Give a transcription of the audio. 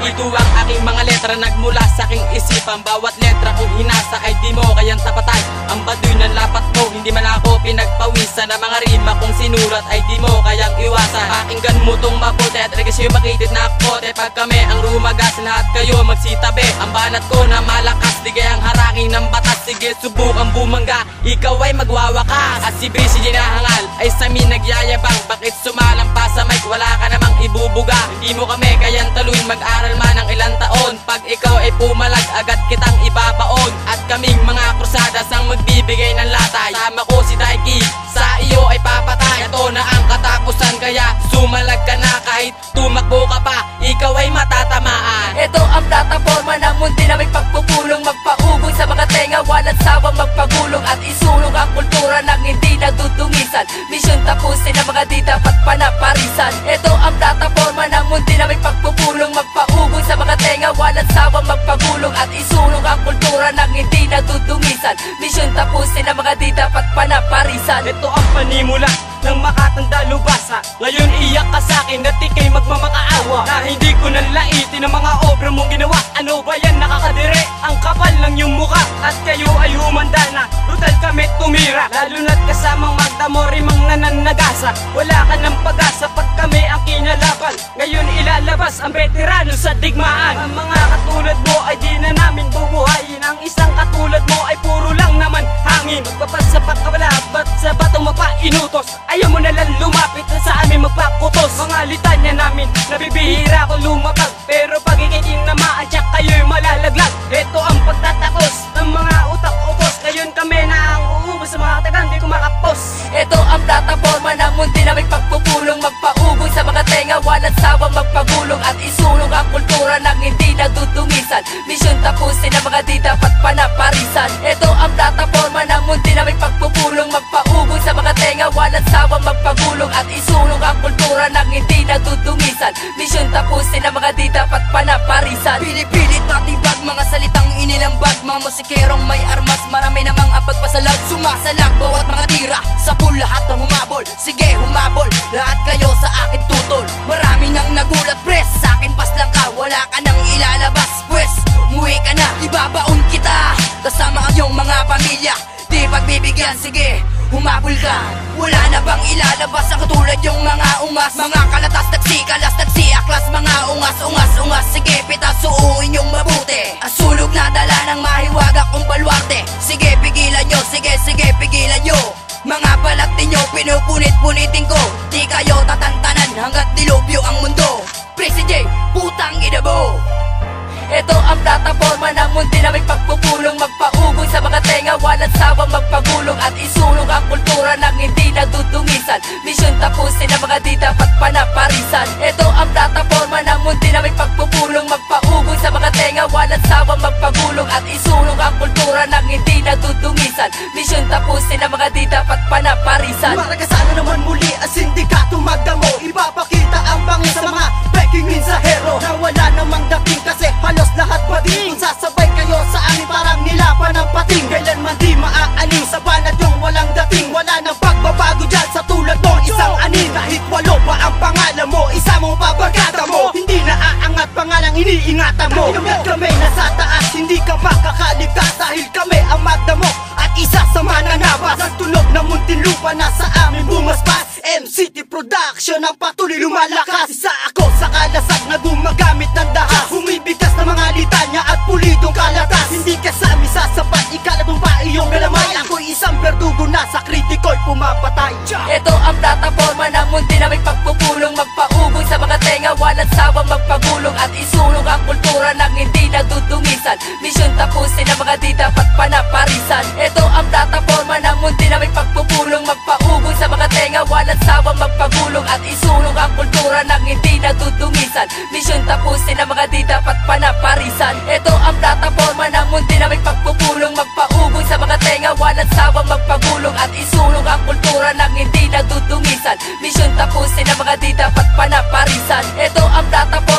Ito ang aking mga letra nagmula sa aking isipan. Bawat letra kong hinasa ay di mo kayang tapatan Ang baduy ng lapat mo hindi man ako pinagpawisan. Ang mga rima kong sinulat ay di mo kayang iwasan. Pakinggan mo tong mabuti at regasyo makitid na kote Pag kami ang rumagas lahat kayo magsitabi. Ang banat ko na malakas di kayang harangin ng batas. Sige subukan bumangga ikaw ay magwawakas. At si Brisi ginahangal ay sa amin nagyayabang Bakit sumalampa sa mic? Wala ka namang ibubuga Hindi mo kami kayang taluin. Mag-aral man ng ilang taon. Pag ikaw ay pumalag agad kitang ibabaon. At kaming mga krusadas ang magbibigay ng latay. Sama ko di dapat panaparisan Ito ang panimula ng makatanda lubasa. Ngayon iyak ka sa akin at ikay magmamakaawa Na hindi ko nalaitin ang mga obra mong ginawa. Ano ba yan? Nakakadire? Ang kapal lang yung mukha. At kayo ay humanda na. Brutal kami tumira. Lalo na't kasamang Magda Mori mang nananagasa. Wala ka ng pag-asa pag kami ang kinalaban. Ngayon ilalabas ang veterano sa digmaan. Ang mga katulad mo ay di na namin bubuhayin. Ang isang katulad mo ay puro lang naman hangin. Magpapasa pa ka mapainutos Ayaw mo na lang lumapit na sa amin magpaputos. Mga litanya namin nabibihira ko lumapag Pero pag ikitinamaan siya kayo'y malalaglag. Ito ang pagtatakos ng mga utak upos Ngayon kami na ang uubos sa mga tagang di ko makapos. Ito ang plataforma ng mundi na may pagpupulong Magpaubos sa mga tenga, walang sawang magpagulong At isulong ang kultura ng hindi nadudungisan Misyon tapusin ang mga di dapat panaparisan. Ito ang plataforma magpagulong At isulong ang kultura ng hindi nadudungisan Misyon tapusin ang mga di dapat panaparisan. Pinipilit matibag mga salitang inilambag. Mga musikerong may armas Marami namang apagpasalag Sumasalag. Bawat mga tira Sa pool lahat ng humabol. Sige humabol Lahat kayo sa akin tutol. Marami nang nagulat press Sa akin pas lang ka Wala ka nang ilalabas. Pwes umuwi ka na Ibabaon kita. Kasama ang iyong mga pamilya Di pagbibigyan. Sige Humabol ka. Wala na bang ilalabas Ang katulad yung mga umas? Mga kalatas Tagsikalas Tagsiaklas Mga ungas Ungas Ungas Sige pitas Suuin yung mabuti. Ang sulog na dala ng mahiwaga kong balwarte Sige pigilan nyo Sige sige pigilan nyo. Mga balat ninyo Pinupunit-punitin ko. Di kayo tatantanan Hanggat dilubyo ang mundo. Presi J Putang ina mo. Ito ang plataforma ng mundi na may pagpupulong Magpaubos sa mga tenga, walang sawang walang sawang magpagulong At isulong ang kultura ng hindi nadudungisan Misyon tapusin ang mga di dapat panaparisan. Na naman muli ang sindikato magdamo hindi ka makakaligtas Dahil kami ang magda mo at isa sa mananabas Ang tunog ng muntinlupa na sa amin bumaspas. MCT Production ang patuloy lumalakas. Isa ako sa kalasag na gumagamit ng dahas. Humibigkas ng mga litanya at pulidong kalatas. Hindi ka sa amin sasapat, ikalat mo pa iyong galamay. Ako'y isang nadudungisan Misyon tapusin ang mga di dapat panaparisan. Ito ang plataforma ng mundi na may pagpupulong. Magpaubos sa mga tenga, walang sawang magpagulong. At isulong ang kultura ng hindi nadudungisan Misyon tapusin ang mga di dapat panaparisan. Ito ang plataforma ng mundi na may pagpupulong. Magpaubos sa mga tenga, walang sawang magpagulong. At isulong ang kultura ng hindi nadudungisan Misyon tapusin ang mga di dapat panaparisan. Ito ang plataforma